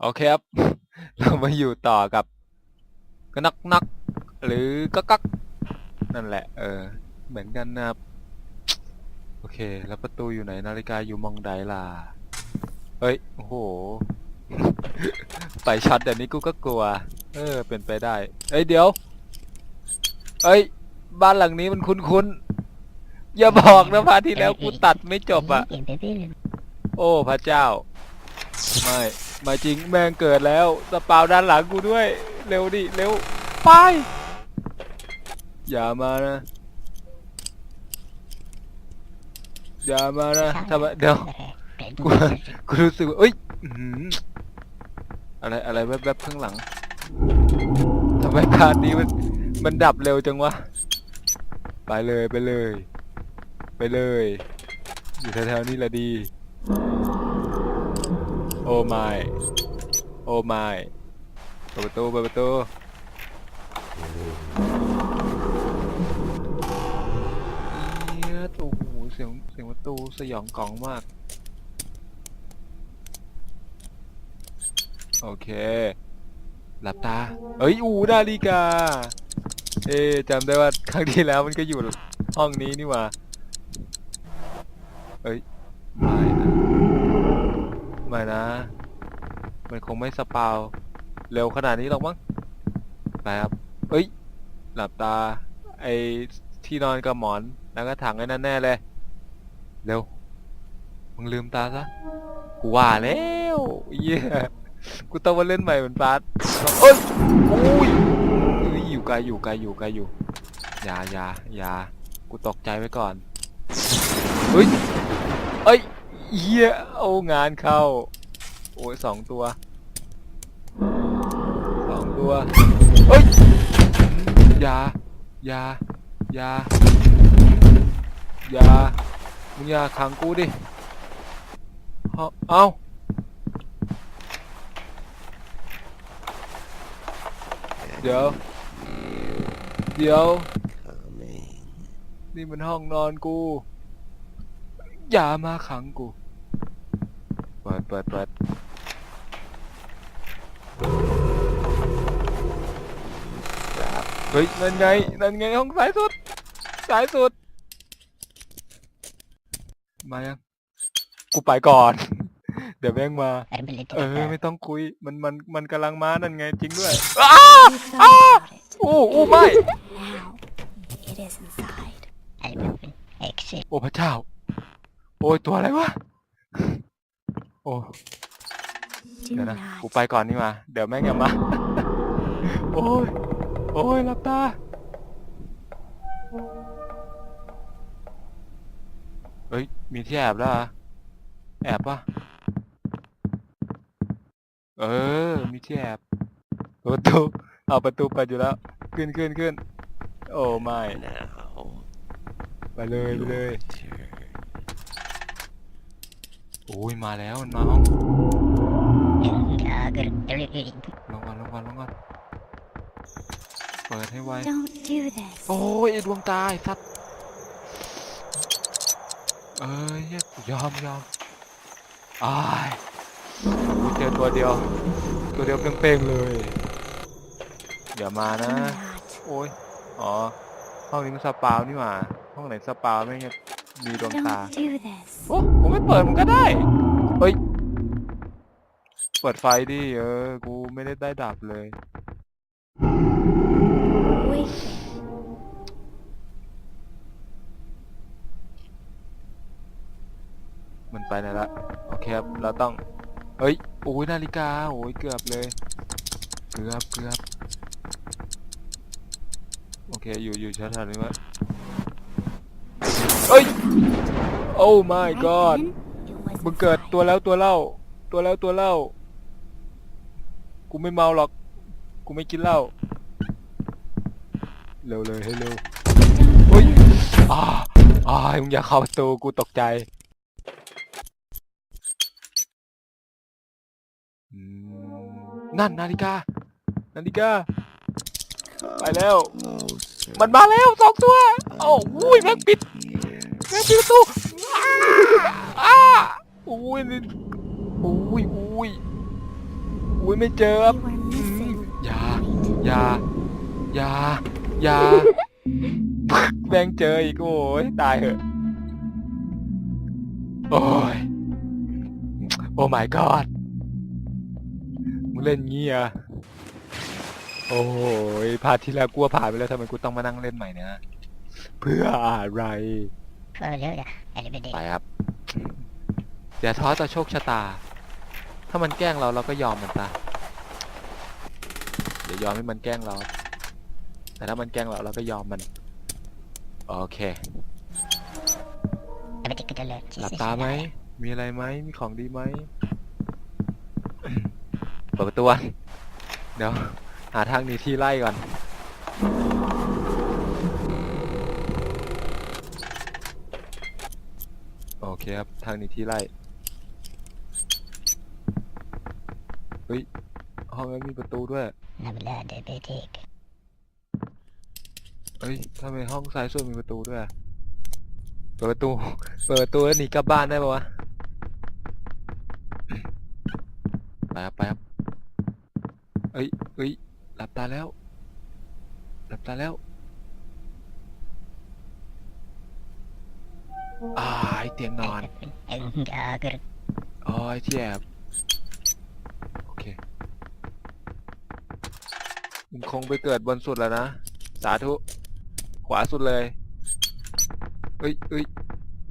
โอเคครับ เรามาอยู่ต่อกับกนักนักหรือก็กักนั่นแหละ เออ เหมือนกันนะครับ โอเค แล้วประตูอยู่ไหน นาฬิกาอยู่มองใดล่ะ เฮ้ย โอ้โห ไปช็อตเดี๋ยวนี้กูก็กลัว เออ เป็นไปได้ เอ้ย เดี๋ยว เอ้ย บ้านหลังนี้มันคุ้นๆ อย่าบอกนะพาร์ทที่แล้วกูตัดไม่จบอะ โอ้ พระเจ้า ไม่ ไม่จริงแม่งเกิดแล้วสปาวด้านหลังกูด้วย เร็วดิ เร็ว ไป อย่ามานะ อย่ามานะทำไมเดี๋ยวกูกูรู้สึกว่าเอ้ยอื้อหืออะไรอะไรแวบๆข้างหลังทำไมพาร์ทนี้มันมันดับเร็วจังวะ ไปเลยไปเลย ไปเลย อยู่แถวๆนี้แหละดี โอ้ไม่โอ้ไม่เปิดประตูเปิดประตูเอี๊ยโอ้โหเสียงเสียงประตูสยองกล่องมาก โอเค หลับตา เอ้ยอูนาฬิกา เอ๊จำได้ว่าครั้งที่แล้วมันก็อยู่ห้องนี้นี่หว่าเอ้ยไม่ ไม่นะ มันคงไม่สปาวเร็วขนาดนี้หรอกมั้งไปครับเอ้ย หลับตา ไอ้ที่นอนกับหมอน แล้วก็ถังไอ้นั่นแน่เลย เร็ว มึงลืมตาซะ กูว่าแล้วเยี่กูต้องมาเล่นใหม่เหมือนบาสเอ้ยโอ้ยอ้ยอยู่ไกลอยู่ไกลอยู่ไกลอยู่ อย่าอย่าอย่ากูตกใจไว้ก่อน เฮ้ย เอ้ย เหี้ยเอางานเข้า โอ้ยสองตัวสองตัวเฮ้ยอย่าอย่าอย่าอย่ามึงอย่าขังกูดิเอาเอาเดี๋ยว เดี๋ยว นี่มันห้องนอนกู อย่ามาขังกูเปิดเปิดเปิดเฮ้ยนั่นไงนั่นไงห้องสายสุด สายสุด มายัง กูไปก่อน เดี๋ยวแม่งมา เออ ไม่ต้องคุย มันมันมันกำลังมานั่นไงจริงด้วยอ้าอ้าอู้อู้ไม่ Now it is inside. Exit. โอ้พระเจ้า โอ้ยตัวอะไรวะ โอ้ Do เดี๋ยวนะ not กูไปก่อนนี่มา เดี๋ยวแม่งอย่ามา โอ้ย โอ้ยหลับตา เฮ้ย มีที่แอบแล้วเหรอแอบปะเออ มีที่แอบเปิดประตู เอาประตูเปิดอยู่แล้ว ขึ้นขึ้นขึ้น โอ้ไม่ Now, ไปเลยไปเลย your turn. โอ้ยมาแล้วมันมาห้องลงก่อนลงก่อนลงก่อนเปิดให้ไว Don't do this. โอ้ยไอ้ดวงตาไอ้สัตว์เอ้ยเหี้ยกูยอมยอมอ้ายกูเจอตัวเดียว ตัวเดียวเป้งๆเลยอย่ามานะ Do not. โอ้ย อ๋อ ห้องนี้มันสปาวนี่หว่า ห้องไหนสปาวไม่งจะ มีดวงตา Don't do this. โอ้กูไม่เปิดมันก็ได้ เฮ้ย เปิดไฟดิ เออ กูไม่ได้ได้ดับเลย Wait. มันไปไหนละ โอเคครับ เราต้อง เฮ้ย โอ้ยนาฬิกา โอ้ยเกือบเลย เกือบเกือบ โอเค อยู่อยู่ชั้นแถวนี้วะ เฮ้ย โอ้ my god มึงเกิดตัวแล้วตัวเล่า ตัวแล้วตัวเล่า กูไม่เมาหรอก กูไม่กินเหล้า เร็วเลยให้เร็วเฮ้ยอ่าอ่ามึงอย่าเข้าประตูกูตกใจนั่นนาฬิกา นาฬิกา ไปแล้ว มันมาแล้วสองตัว โอ้ยแม่งปิด ม่ปิดประตูอ้าอุ้ยนี่อุ้ยอุ้ยอุ้ยไม่เจอครับอย่าอย่าอย่าอย่าแม่งเจออีกโอ้ยตายเหอะโอ้ยโอ้ my god มึงเล่นงี้อะโอ้ยพาร์ทที่แล้วกลัวผ่านไปแล้วทำไมกูต้องมานั่งเล่นใหม่เนี่ยเพื่ออะไร Further eliminate. ไปครับอย่าท้อต่อโชคชะตา ถ้ามันแกล้งเราเราก็ยอมมันซะอย่ายอมให้มันแกล้งเรา แต่ถ้ามันแกล้งเราเราก็ยอมมัน โอเค Everything alert. หลับตาไหม มีอะไรไหม มีของดีไหม เปิดประตูก่อนเดี๋ยว หาทางหนีที่ไล่ก่อน โอ เคครับ ทางหนี้ที่ไล่ เฮ้ย ห้องนั้นมีประตูด้วย Nabla diabetic. เฮ้ยทำไมห้องซ้ายสุดมีประตูด้วยอะเปิดประตู เปิดประตูแล้วหนีกลับบ้านได้ปะวะ ไปครับไปครับเอ้ยเอ้ย หลับตาแล้ว หลับตาแล้ว อ่าไอเตียงนอน Engager. อ๋อไอที่แอบโอเคมึงคงไปเกิดบนสุดแล้วนะ สาธุ ขวาสุดเลยเอ้ยเอ้ย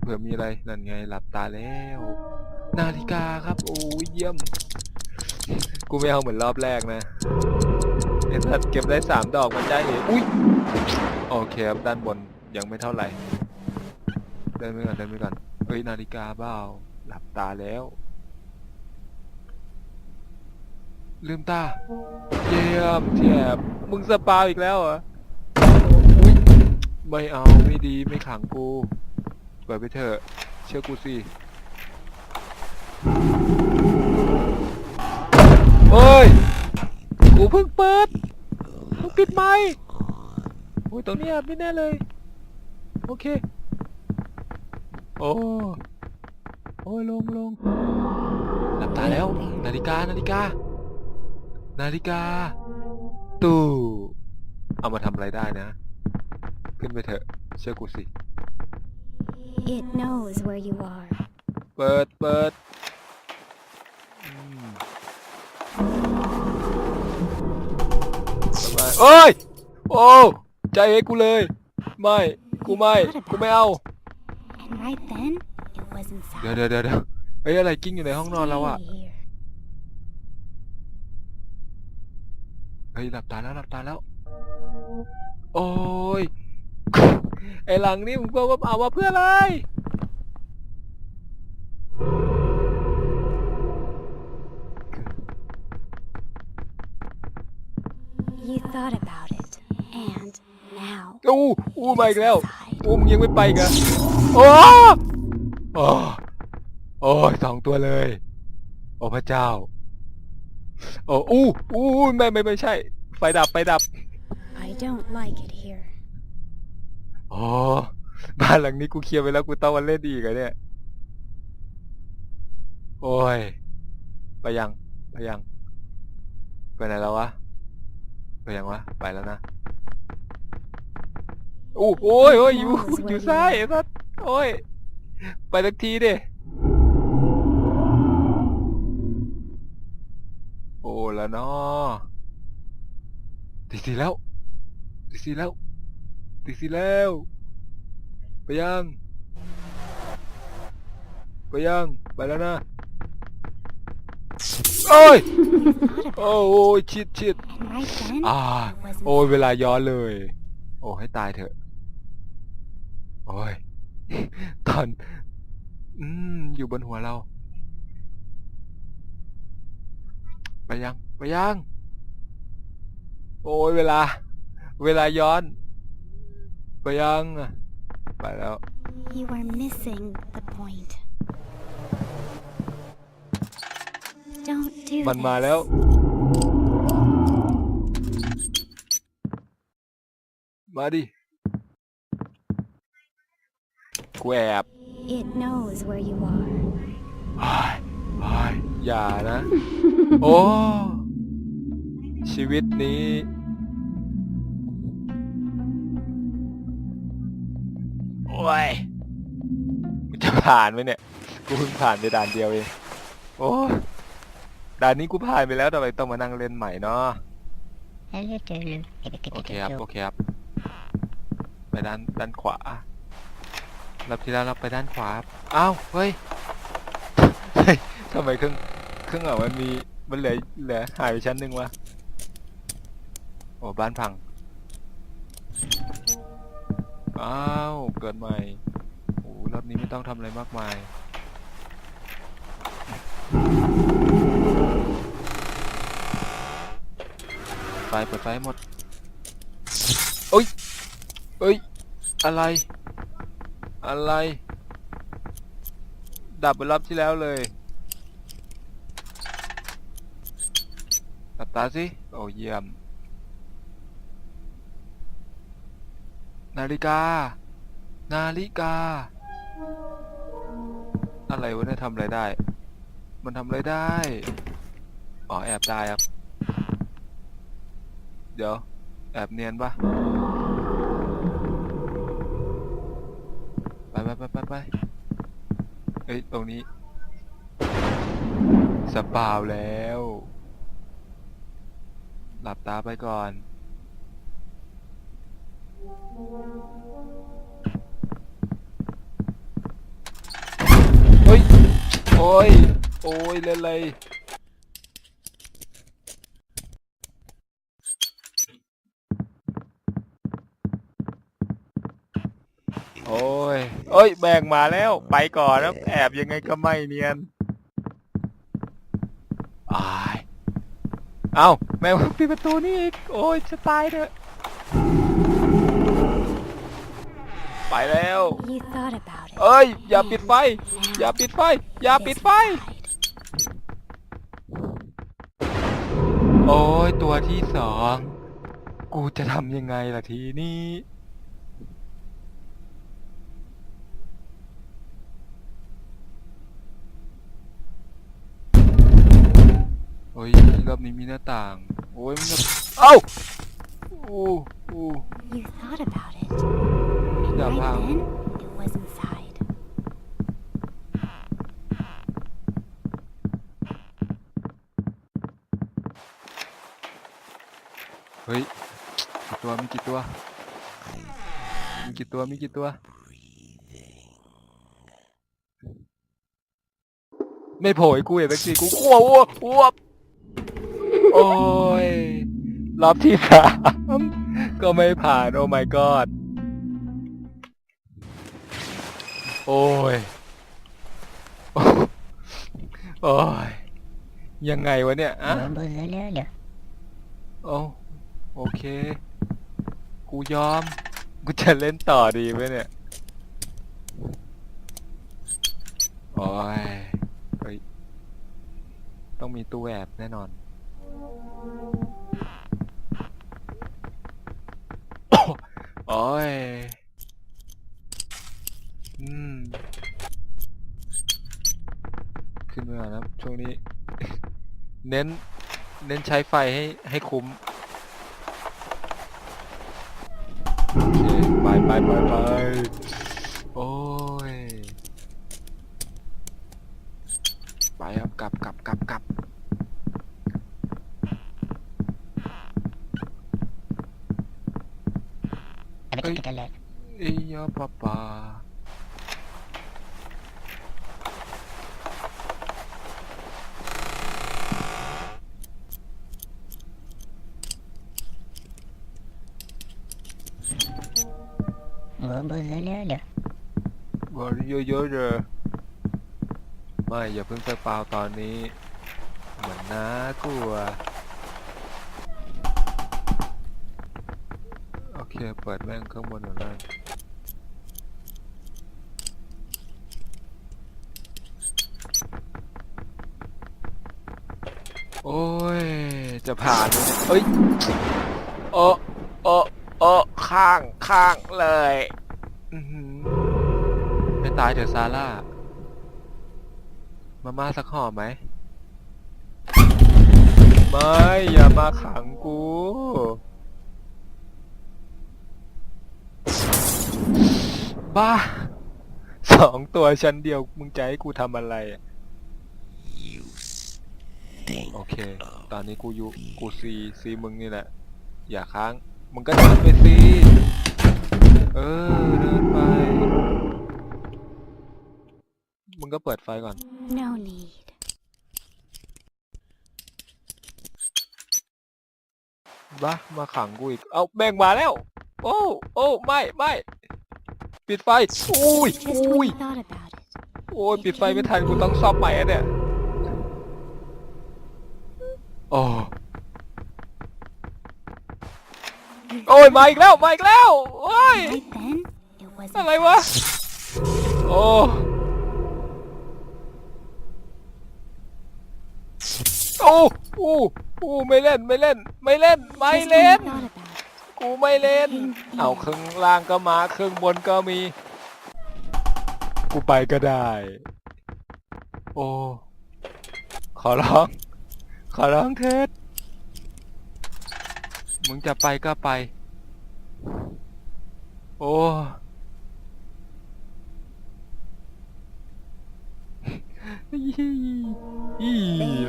เผื่อมีอะไร นั่นไงหลับตาแล้ว นาฬิกาครับ โอ้ยเยี่ยม กูไม่เอาเหมือนรอบแรกนะไอ้สัตว์เก็บได้สามดอกมันได้เลยอุ้ย โอเคครับ ด้านบนยังไม่เท่าไหร่ เดินไปก่อนเดินไปก่อนเอ้ยนาฬิกาเปล่าหลับตาแล้ว ลืมตา เยี่ยมแถบมึงสปาอีกแล้วเหรออุ๊ยไม่เอาไม่ดีไม่ขังกูเปิดไปเถอะเชื่อกูสิเฮ้ยกูเพิ่งเปิดมึงปิดไมค์โอ้ยตรงนี้ยไม่แน่เลย โอเค โอ้โอ้ยลงลงหลับตาแล้ว นาฬิกานาฬิกา นาฬิกา ตู้เอามาทำอะไรได้นะ ขึ้นไปเถอะ เชื่อกูสิ It knows where you are. เปิดเปิดอืมสบายโอ้ย โอ้ ใจเอ้กูเลย ไม่ กูไม่ กูไม่เอา And right then, it was เดี๋ยว inside. เดี๋ยวเดี๋ยวเดี๋ยวเฮ้ยอะไรกิ้งอยู่ในห้องนอนเราอะ Stay here. เฮ้ยหลับตาแล้วหลับตาแล้ว โอ้ย ไอหลังนี่มึงบอกว่าเอามาเพื่ออะไร You thought about it. And now, อู้อู้มาอีกแล้ว inside. อู้มึงยังไม่ไปอีกัน โอ้โอ้โอ้ยสองตัวเลย โอ้พระเจ้า โอ้อู้อู้ไม่ไม่ไม่ใช่ ไฟดับไฟดับ I don't like it here. โอ้บ้านหลังนี้กูเคลียร์ไปแล้วกูต้องมาเล่นดีกันเนี่ย โอ้ย ไปยังไปยัง ไปไหนแล้ววะ ไปยังวะ ไปแล้วนะ โอ้โอ้ยโอ้ยอยู่อยู่ซ้ายไอ้สัส โอ้ย ไปสักทีดิ โอ้แล้วเนาะตีสีแล้วตีสีแล้วตีสีแล้ว ไปยัง ไปยัง ไปแล้วนะ โอ้ย You thought about โอ้โอ้ยชิดชิด it. And right then, อ่า it was โอ้ยเว inside. ลาย้อนเลย โอ้ให้ตายเถอะ โอ้ย ตอน อืม อยู่บนหัวเรา ไปยัง ไปยัง โอ้ยเวลา เวลาย้อน ไปยังอะไปแล้ว You are missing the point. Don't do มันมา this. แล้ว มาดิ กูแอบ It knows where you are. เฮ้ยเฮ้ยอย่านะ โอ้ ชีวิตนี้ โอ้ยกูจะผ่านไหมเนี่ย กูเพิ่งผ่านไปด่านเดียวเอง โอ้ยด่านนี้กูผ่านไปแล้วทำไมต้องมานั่งเล่นใหม่เนาะ โอเคครับ โอเคครับ ไปด้านด้านขวา รอบที่แล้วเราไปด้านขวาอ้าวเฮ้ยเฮ้ยทำไมเครื่องเครื่องอะมันมีมันเหลือเหลือหายไปชั้นหนึ่งวะโอ้บ้านพังอ้าวเกิดใหม่โอ้รอบนี้ไม่ต้องทำอะไรมากมายไฟเปิดไฟให้หมดเอ้ยเอ้ยอะไร อะไร ดับไปรอบที่แล้วเลยตับตาสิ โอ้เยี่ยม นาฬิกา นาฬิกา อะไรวะเนี่ยทำอะไรได้ มันทำอะไรได้ อ๋อ แอบได้ครับ เดี๋ยว แอบเนียนปะ ไปไปไปไปเอ้ย ตรงนี้ สปาวแล้ว หลับตาไปก่อน เฮ้ย โอ้ย โอ้ย เล่นอะไรโอ้ย เอ้ยแบ่งมาแล้ว ไปก่อนนะแอบยังไงก็ไม่เนียนอายเอ้าแม่งปิดประตูนี่อีก โอ้ยจะตายเถอะไปแล้ว He thought about it. เอ้ย อย่าปิดไฟ อย่าปิดไฟ อย่าปิดไฟ โอ้ยตัวที่สอง กูจะทำยังไงล่ะทีนี้ โอ้ย รอบนี้มีหน้าต่าง โอ้ยมันจะเอ้าอู้อู้ You thought about it. And Yeah, right then, it was inside. เฮ้ยกี่ตัวมีกี่ตัว มีกี่ตัวมีกี่ตัว ไม่โผล่ให้กูเห็นสักทีกูอ้วอ้วกอ้วก โอ้ย รอบที่สามก็ไม่ผ่าน โอ้ my god โอ้ย โอ้ย ยังไงวะเนี่ยอะโอ้โอเค กูยอม กูจะเล่นต่อดีไหมเนี่ย โอ้ยเฮ้ย ต้องมีตู้แอบแน่นอน โอ้ย อืม ขึ้นมาแล้วช่วงนี้ เน้น เน้นใช้ไฟให้ให้คุ้ม โอเค ไปไปไปไปโอ้ย ไปครับ กลับกลับกลับกลับ ไรกันกันแลยเอ้ยป้าป้าเบอร์เบอร์ยะๆเดี๋ยวบอกเยอะๆเลยไม่อย่าเพิ่งสปล่าตอนนี้ เหมือนน่ากลัว โอเคเปิดแม่งข้างบนหน่อยล่างโอ้ย จะผ่านเนี่ยเอ้ยโอ้โอ้โอ้ข้างข้างเลยไม่ตายเถอะซาร่า มาม่าสักห่อไหม ไม่ อย่ามาขังกู บ้า สองตัวชั้นเดียวมึงจะให้กูทำอะไรอะ You stink. โอเคตอนนี้กูอยู่กูซีซีมึงนี่แหละ อย่าค้าง มึงก็เดินไปซีเออ เดินไป มึงก็เปิดไฟก่อน No need. บ้ามาขังกูอีก เอาแม่งมาแล้ว โอ้ โอ้ ไม่ ไม่ ปิดไฟอุ้ย Just อุ้ when ย you thought about it. โอ้ยปิดไฟไม่ทันกูต้องซ่อมใหม่อะเนี่ยโอ้โอ้ยมาอีกแล้วมาอีกแล้วโอ้ย Right then, it was อะไรวะโอ้โอ้โอ้โอ้ไม่เล่นไม่เล่น ไม่เล่นไม่ Just when เล่น กูไม่เล่น เอาครึ่งล่างก็มาครึ่งบนก็มี กูไปก็ได้ โอ้ ขอร้อง ขอร้องเถิดมึงจะไปก็ไป โอ้ยี่ยี่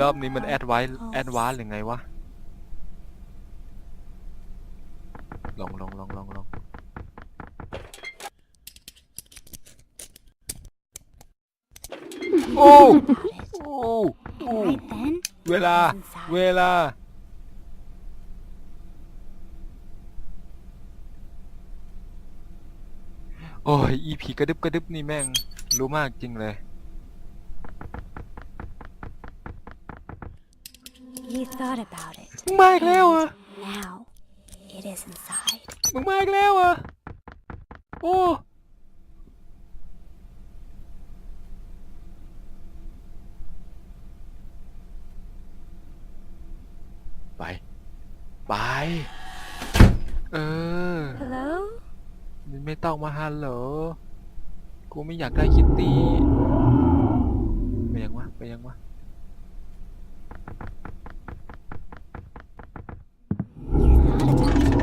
รอบนี้มันแอดไว้แอดวานหรือไงวะ ลองลองลองลองลองโอ้โอ้โอ้ Right then, เวลา เวลา โอ้ย อีผีกระดึบกระดึบนี่แม่ง รู้มากจริงเลย you thought about it. มึงมาอีกแล้วเหรอ Now, it is inside. มึงมาอีกแล้วเหรอะโอ้ ไป ไป เออ Hello? มันไม่ต้องมาฮัลโหล กูไม่อยากได้คิตตี้ ไปยังวะ ไปยังวะ You thought about it.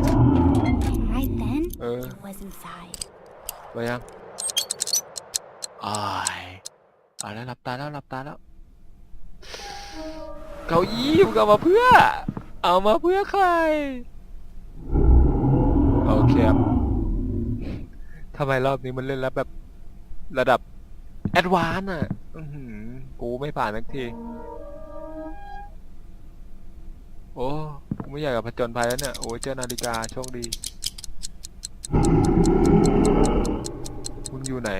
And right then, เออ it was inside. ไปยังอายเอาแล้วหลับตาแล้วหลับตาแล้ว เก้าอี้มึงเอามาเพื่อ เอามาเพื่อใคร โอเคครับทำไมรอบนี้มันเล่นแล้วแบบระดับ แอดวานซ์อะ อื้อหือกูไม่ผ่านสักที โอ้ กูไม่อยากกับผจญภัยแล้วเนี่ย โอ้ยเจอนาฬิกาโชคดี ไหน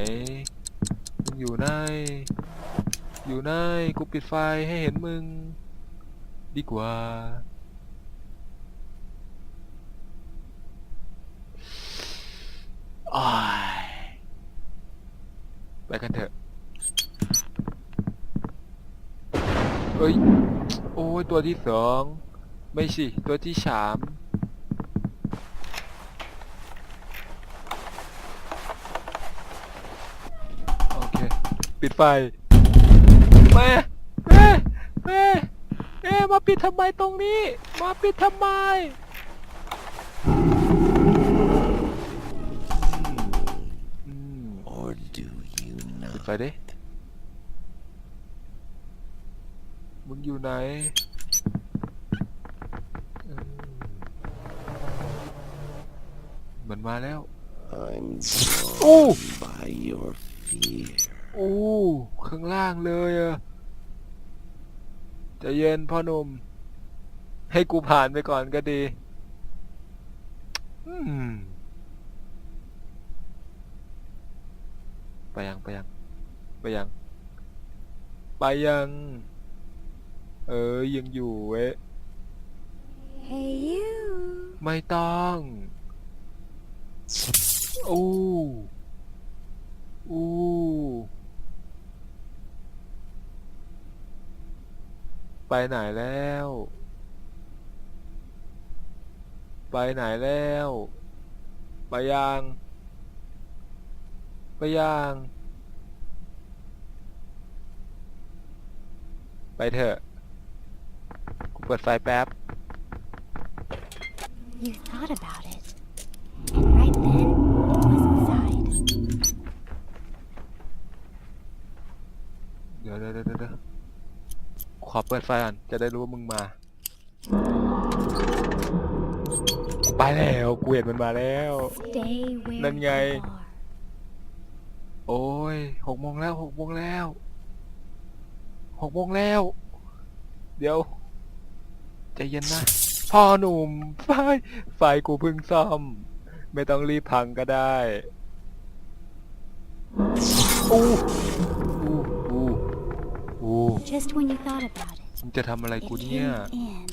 มึงอยู่ไหน อยู่ไหน กูปิดไฟให้เห็นมึง ดีกว่า ไปกันเถอะ เอ้ย โอ้ย ตัวที่สอง ไม่สิ ตัวที่สาม โอเค ปิดไฟแม่แม่แม่แม่มาปิดทำไมตรงนี้ มาปิดทำไมอืม Or do you ปิด not? ไฟดิมึงอยู่ไหนอืมมันมาแล้ว I'm Oh! drawn by your fear. โอ้ข้างล่างเลยอะใจะเย็นพ่อหนุ่ม ให้กูผ่านไปก่อนก็ดี อืม ไปยังไปยัง ไปยัง ไปยัง เออยังอยู่เว้ย Hey, you. ไม่ต้องอู้อู้ ไปไหนแล้ว ไปไหนแล้ว ไปยัง ไปยัง ไปเถอะ กูเปิดปิดไฟแป๊บ You thought about it. And right then, it was inside. เดี๋ยวเดี๋ยวเดี๋ยวเดี๋ยว ขอเปิดไฟก่อนจะได้รู้ว่ามึงมา ไปแล้วกูเห็นมันมาแล้ว Stay where Nên you ngay. are. โอ้ยหกโมงแล้วหกโมงแล้วหกโมงแล้ว เดี๋ยวใจเย็นนะพ่อหนุ่มไฟไฟกูเพิ่งซ่อม ไม่ต้องรีบพังก็ได้อู้ Just when you thought about it, มึงจะทำอะไร it กูเนี่ย came in.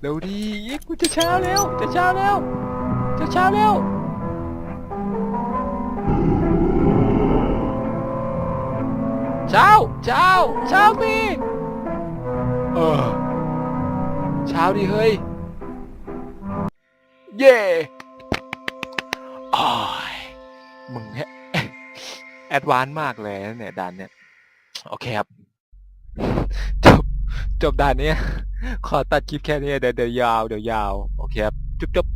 เร็วดีกูจะเช้าแล้วจะเช้าแล้วจะเช้าแล้วเช้า เช้า เช้าพี่เออ เช้าดิเฮ้ย เย่อ้ายมึงเนี่ย แอดวานซ์มากเลยนะเนี่ยด่านเนี่ย โอเคครับ จบจบด่านนี้ ขอตัดคลิปแค่นี้เดี๋ยวเดี๋ยวยาวเดี๋ยวยาว โอเคครับ จุ๊บจุ๊บ